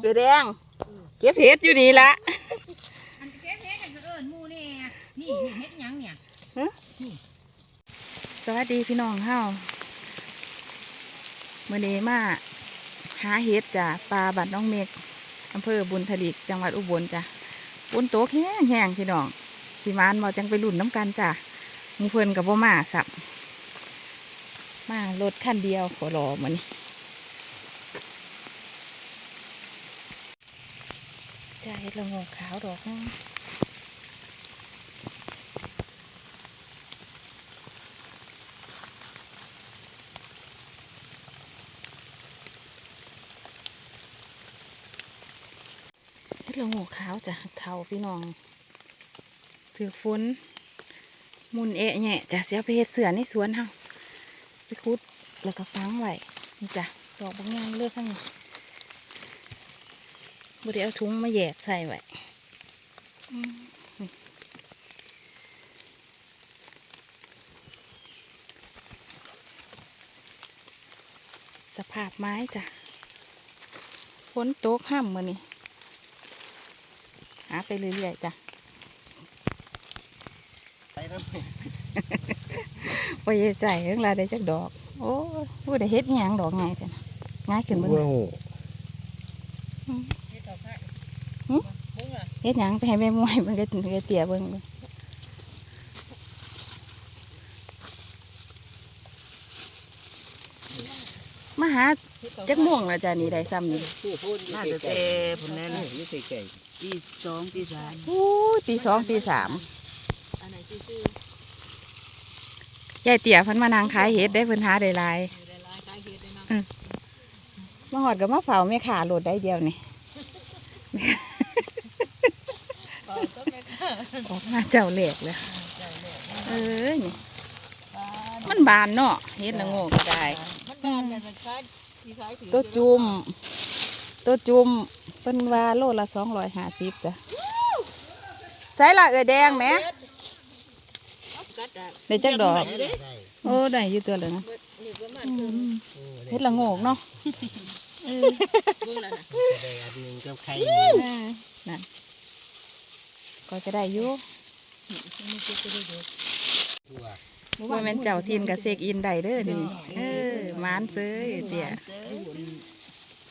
เกลือแดง เก็บเห็ดอยู่นี่ละอันเก็บเฮ็ดกันก็เอิ้นหมู่นี่นี่เฮ็ดหยังเนี่ยสวัสดีพี่น้องเฮาเมื่อนี้มาหาเห็ดจ้ะปลาบัดน้องเมกอำเภอบุญทลิกจังหวัดอุบลจ้ะฝนตกแห้งแห้งๆพี่น้องสีมานมาจังไปลุ่นน้ำกันจ้ะหมูเพิ่นกับบ่มาสับ มารถคันเดียวขอรอมือนี้ จ้าเห็ดละงกขาวดอกนึงเฮ็ดละงูขาวจ้ะเทาพี่น้องถือฝนมุนเอะแหน่จะเสียไปเฮ็ดเสือในสวนเฮาไปคุดแล้วก็ฟังไว้นี่จ้ะดอกบางอย่างเลือกข้างนี้ บ่ได้เอาถุงมาแยกใส่ไว้อืมสภาพไม้จ้ะฝนตกห้ามมือนี่หาไปเรื่อยๆจ้ะไปน้ำไปใส่เรื่องราวได้จักดอก โอ้ยพูดได้เฮ็ดอิหยังดอกไงจ้ะง่ายขึ้นเบิ่งบัวหูเฮ็ดต่อไปหึ เบิ่งอะเฮ็ดหยังไปให้แม่มวยมันก็ก็เตี่ยเบิ่งเบิ่งมาหาจักม่วงแล้วจ้ะนี่ได้ซ้ำนี่น่าจะเตะผลแน่นนี่ไก่ตีสองตีสามโอ้ยตีสองตีสามอันไหนซื่อยายเตี่ยเพิ่นมานางขายเฮ็ดได้เพิ่นหาได้หลายๆอยู่ได้หลายขายเฮ็ดได้เนาะมาหอดก็มาเฝ้าแม่ขาโหลดได้เดียวนี่เออก็แม่ค่ะออกมาเจ้าเหล็กเลยเอ้ยนี่มันบานเนาะเฮ็ดละโง่ก็ได้ มันบ้านเนี่ยมันขายสิขายถือตัวจุ่มตัวจุ่มเป็นว่าโลละสองร้อยห้าสิบจ้ะใส่ละเอยแดงไหมกัดอะได้จักดอกได้โอ้ได้อยู่ตัวเลยนะเบิดนี่ประมาณอืครึ่งมเฮ็ดละโง่เนาะเออเบิ่งแล้วน่ะได้อันหนึ่งกับไข่เออนั่น ก็จะได้อยู่นี่คือจะได้เยอะตัวว่าแม่นเจ้าทินกับเซกอินได้เด้อนี่เออหมานเซยเตี่ย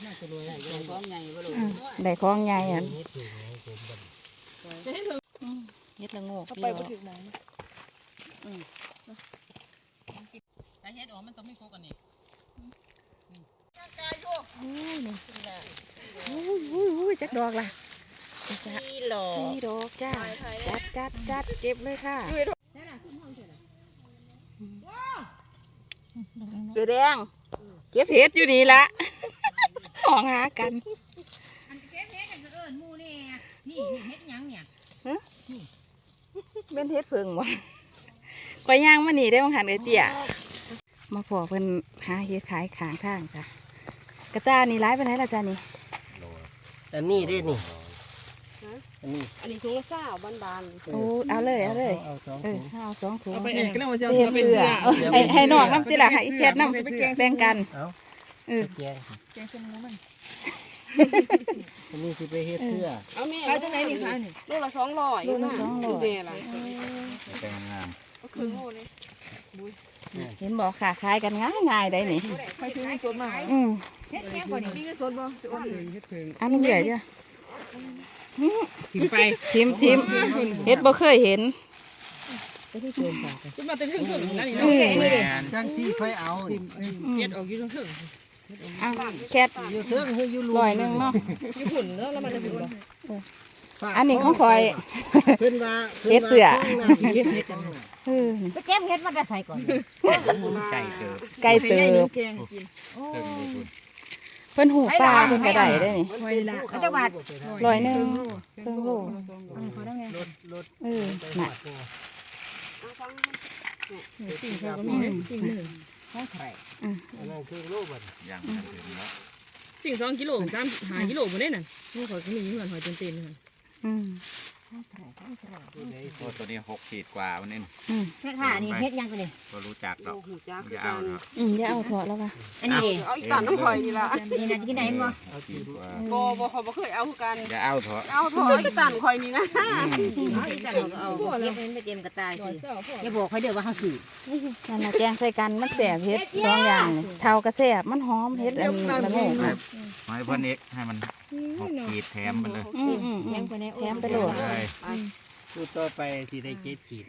น่าจะรวยได้ยังพร้อมใหญ่บ่รู้อืมได้ของใหญ่อะนี่ถูกไหมผมบันจะให้ถึงอืมเฮ็ดละโง่เข้าพี่ไปน้บ่องถึงไหนอืมแต่เฮ็ดออกมันต้องมีโคกันนี่อุ้ยอุ้ยอุ้ยจักดอกล่ะ จ้ะสี่หลอสี่ดอกจ้าจัดจัดจัดเก็บเลยค่ะเกลือแดง เก็บเห็ดอยู่นี่ละมองหากันอันเก็บเฮ็ดกันก็เอิ้นหมู่นี่นี่เฮ็ดหยังเนี่ยเป็นเห็ดเพิงวะข่อยย่างมานี่ได้บางหันเอยเตี้ยมาพอเพิ่นหาเห็ดขายขางทางจ้ะกระตานี่ร้ายไปไหนล่ะจ้านี่อันนี้ได้นี่ อันนี้อันนี้ถุงละเศร้าบานโอ้เอาเลยเอาเลยเอาสองเอถุอง เอาสองถุงเอาไปเเองก็เลยว่าจะฮ็ดเอาไปเสืเสื้ออเออให้ให้น้องน้ำติละให้อีแคทน้ำแบ่งกัน เอาเออ แกงแกงเส้นหมูมันอันนี้สิไปเฮ็ดเสื้อเอาแม่ขายจังไหนนี่ขายนี่ลูกละสองร้อยลูกละสองร้อยเด้ล่ะแกงงามก็ครึ่งโลนี่เห็นบอกค่ะขายกันง่ายง่ายๆได้นี่ไปถึงสดมาอืมเฮ็ดแม่งบ่นี่มีเงินสดบ่จะโอนเฮ็ดถึงอันนี้ใหญ่จ้ะ ถึงไปทิมทิมเฮ็ดบ่เคยเห็นขึ้นมาแต่ถึงถึงแล้วนี่อืเนาะมจังซี่ค่อยเอาเฮ็ดออกอยู่ถึงถึงอะแคทอยู่เทิงคืออยู่ลุมร้อยหนึ่งเนาะญี่ปุ่นเนาะแล้วมันจะเป็นบ่อันนี้ของคอย เพิ่นว่าเฮ็ดเสื้อ เฮ็ดเฮ็ดกันน่ะเออไปเก็บเฮ็ดมาแต่ใส่ก่อนไก่เกิดไก่เติบแกงกิน เพิ่นหูปลาเพิ่นก็ได้ได้นี่ไว้ละเอาจักบาทร้อยหนึ่งเพิ่งโลขอได้ไงรถรถเออน่ะสิ่งเขาก็มีสิ่งหนึ่งห้องไข่อันนั้นคือโลบัดสิ่ง2กิโล3 5กิโลบ่ได้น่ะนี่ข่อยก็มีเงินหอยเต็มๆนั่นอืมโอ้ ตัวนี้หกขีดกว่าวันนี้อืมแม่ค่ะนี่เฮ็ดยังตัวนี้ก็รู้จักดอกหูจักอย่าเอาเนาะอืมอย่าเอาเถอะแล้วค่ะอันนี้ดิเอาอีกตานน้ำข่อยนี่ล่ะนี่นะกินได้บ่เอาขีดกว่าบ่บ่เขาบ่เคยเอาคือกันอย่าเอาเถอะเอาถอยอีกตานข่อยนี่นะเอาอีกจังเอาเก็บเงินไปเต็มกระตายสิอย่าบอกเขาเด้อว่าเฮาซื้อนั่นน่ะแกงใส่กันมันแสบเฮ็ดสองอย่างนี่เทากระแสบมันหอมเฮ็ดอันละโงกนะให้เพื่อนเอ็กให้มันหกขีดแถมมันเลยอืมอืมอืแถมมไปในแถมไปโหลดเลยพูดต่อไปที่ได้เจ็ดขีด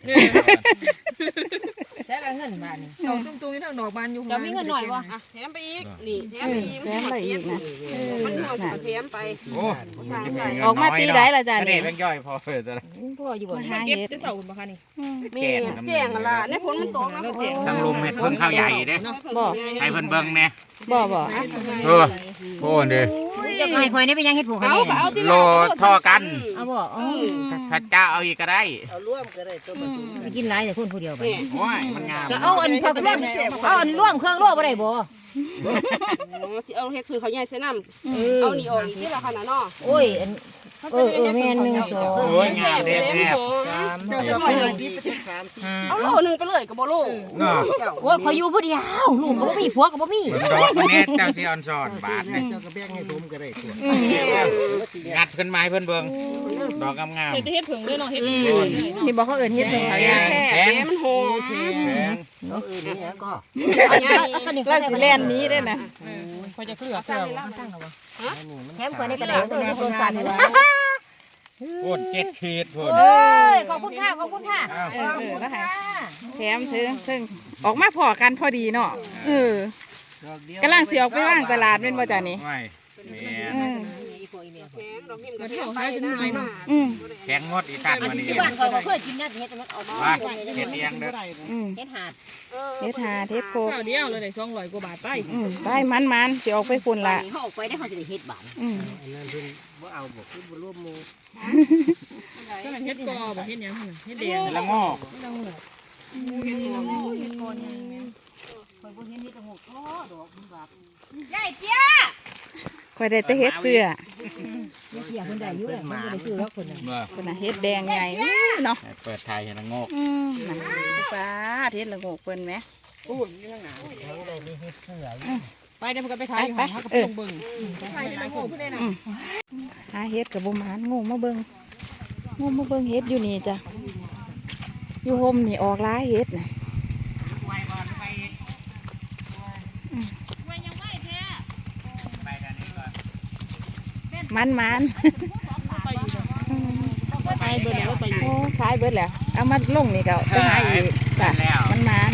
ใช้เงินบาทนี่ดอกตุ้งๆนี่ทางดอกบานอยู่จะมีเงินหน่อยบ่อะแถมไปอีกนี่แถมเอไปออีกแถมไปอีกนะเออมันหัวสิน่ะก็แถมไปโอ้มันจะมีเงินออกมาตีได้ล่ะจ้ะนี่นี่แบงค์ย่อยพอเลยจ้ะพ่ออยู่บ่มานี่หาเก็บเฮ็ดจะเสาบ่คะนี่อืมแม่แจ้งอะล่ะในฝนมันตกนะทั้งลุมเห็ดเพิ่งข้าวใหญ่เด้บ่ให้เพิ่นเบิ่งแน่บ่บ่เออโอ้เด้ จะให้ข่อยได้ไปยังเฮ็ดผูกให้เอาแน่ก็เอาที่โลท่อกัน เอาบ่อ๋อถ้าเจ้าเอาอีกก็ได้เอาร่วมก็ได้ตัวผสมกันกินหลายแต่คนผู้เดียวไปโอ้ยมันงามก็เอาอันเพิ่มร่วมเอาอันร่วมเครื่องโล่บ่ได้บ่ที่เอาเฮ็ดคือเขาใหญ่ใส่น้ำเอเอาอนี่ออกอีกที่ละขนาดเนาะโอ้ยอันเออเออแม่นหนึ่งสองโอ้ยงามเด้แซ่บสามเจ้าจะไปหาสิบไปสามสิบเอาโลนึงไปเลยก็บ่โลเนาะโอ้ยข่อยอยู่ผู้เดียวลูกก็บ่มีผัวก็บ่มีเบิ่งดอกมันแน่เจ้าสิออนซอนบาทนี่เจ้าก็แบ่งให้ผมก็ได้ตัวงัดขึ้นมาให้เพิ่นเบิ่งดอกงามเฮ็ดเฮ็ดผึ่งด้วยเนาะเฮ็ดนี่บอกเขาเอิ้นเฮ็ดเพิ่งๆเขาแพย่างงแพงมันหอมแพงเอาเออนี่ฮะก็เราสิแล่นหนี้ได้น่ะเขาจะเคลือบเคลือบอันนี้มันแถมข่อยในกระดาษตัวนี้ตัวสั่นนะ โอ้เจ็ดขีดพุ่น เอ้ยขอบคุณค่ะขอบคุณค่ะอ้าว เออเออนะคะแถมเถิงเถิงออกมาพอกันพอดีเนาะเออดอกเดียวกำลังสิออกไปว่างตลาดแม่นบ่จ้ะนี่ไม่แม่นอืม แข็งดอกนิ่มก็แข็งไปนะอืมแข็งงดอีกท่านวันนี้ที่บ้านเข่อยก็เคยกินนะเฮ็ดมันออกมาว่าเฮ็ดเลี้ยงเด้ออืมเฮ็ดหาดเฮ็ดหาดเฮ็ดโคกข้าวเดียวเลยได้200กว่าบาทไปอืมไปมันมันๆสิออกไปฝุ่นละเขาออกไปได้เขาจะได้เฮ็ดบาทอืมอันนั้นเพิ่นบ่เอาบอกคือบ่ร่วมมือก็มันเฮ็ดกอบ่เฮ็ดหยังเหั่นเฮ็ดแดงเฮ็ดละงอกข่อยบ่เห็นเฮ็ดตะหกท้อดอกมันบา ทค่อยได้แต่เฮ็ดเสื้ออย่าเสียเพิ่นได้อยู่แหละเพิ่นบ่ได้ซื้อหรอกเพิ่นน่ะเมื่อเพิ่นน่ะเฮ็ดแดงใหญ่อู้เนาะเปิดไทยเห็นละงอกอืมน่ะฟ้าเฮ็ดละโงกเพิ่นแหมอู้นี่ข้างหน้าทั้งได้ได้เฮ็ดเสื้อไปเดี๋ยวมันก็ไปไปขายอยู่ไปหั่นเฮาก็เออเบิ่งขายเป็นโง่ผู้ใดน่ะหาเฮ็ดกับบ่มานงูมาเบิ่งงูมาเบิ่งเฮ็ดอยู่นี่จ้ะอยู่ห่มนี่ออกหลายเฮ็ดน่ะ ไว้ก่อนไปอีกไปกันนี้ก่อน มันมันไปเบิ่งแล้วไปอยู่โอ้ขายเบิดแล้ว เอามาลงนี่ก็ไปหาอีกจ้ะแล้วมันมัน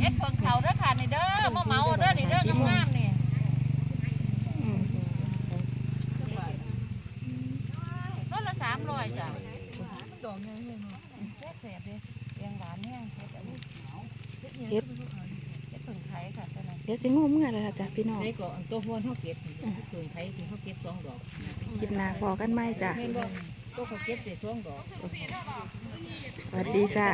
เฮ็ดเพิ่งเขาเด้อค่ะนี่เด้อมาเหมาเด้อนี่เด้องามๆนี่อืมต้นละ300จ้ะเฮ็ด เฮ็ดสิงมเมื่อไรล่ะจ้ะพี่น้องใส่ก็อันตัวพวนเฮาเก็บเพิ่งไผที่เฮาเก็บ2ดอกคลิปหน้าพอกันไหมจ้ะ แม่นบ่ตัวเขาเก็บได้2ดอก สวัสดีจ้า